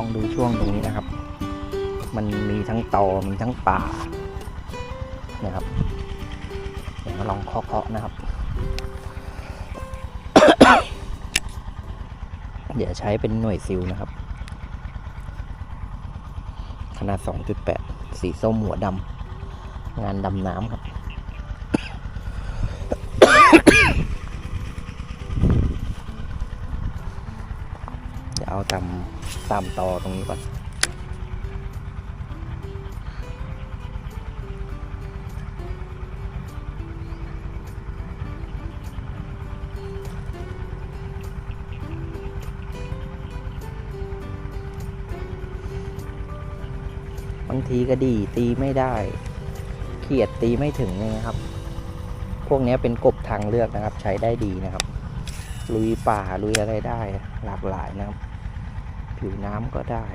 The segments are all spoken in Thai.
ลองดูช่วงนี้นะครับ มันมีทั้งตอมีทั้งป่านะครับเดี๋ยวมาลองเคาะๆนะครับ เดี๋ยวใช้เป็นหน่วยซิลนะครับ ขนาด 2.8 สีส้มหัวดำงานดำน้ำครับ เดี๋ยวเอาตามตามตอตรงนี้ก่อนบางทีก็ดีตีไม่ได้ เขียดตีไม่ถึงนะครับ พวกนี้เป็นกบทางเลือกนะครับ ใช้ได้ดีนะครับ ลุยป่าลุยอะไรได้หลากหลายนะครับผิวน้ำก็ได้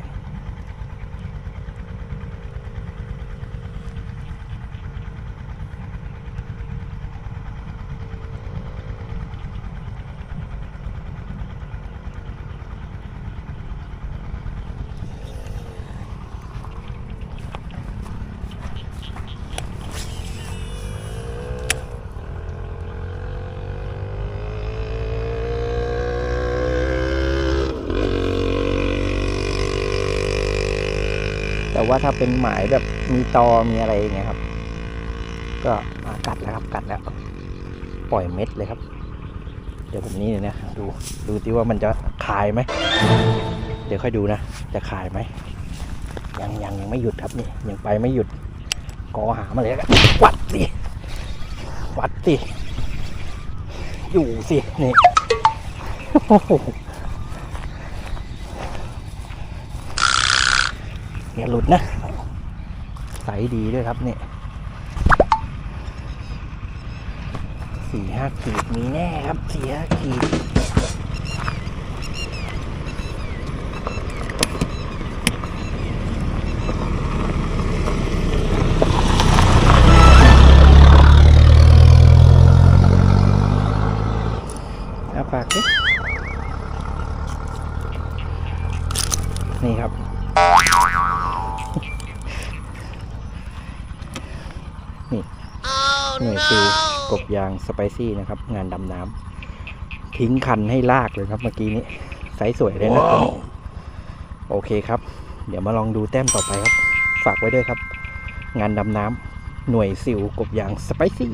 ว่าถ้าเป็นหมายแบบมีตอมีอะไรอย่างเงี้ยครับ ก็กัดแล้วครับกัดแล้ว ปล่อยเม็ดเลยครับ เดี๋ยวผมนี่เลยนะดูดูที่ว่ามันจะคายไหมเดี๋ยวค่อยดูนะ จะคายไหมยังยังยังไม่หยุดครับนี่ยังไปไม่หยุดกอหามาเลยครับวัดสิวัดสิอยู่สินี่โอ้โห อย่าหลุดนะ ใสดีด้วยครับเนี่ยสี่ห้าขีดมีแน่ครับสี่ห้าขีดอาปากดินี่ครับ หน่วยซิลกบยางสไปซี่นะครับ งานดำน้ำทิ้งคันให้ลากเลยครับเมื่อกี้นี้ไซส์สวยเลยนะตัวนี้โอเคครับ เดี๋ยวมาลองดูแต้มต่อไปครับ ฝากไว้ด้วยครับ งานดำน้ำหน่วยซิลกบยางสไปซี่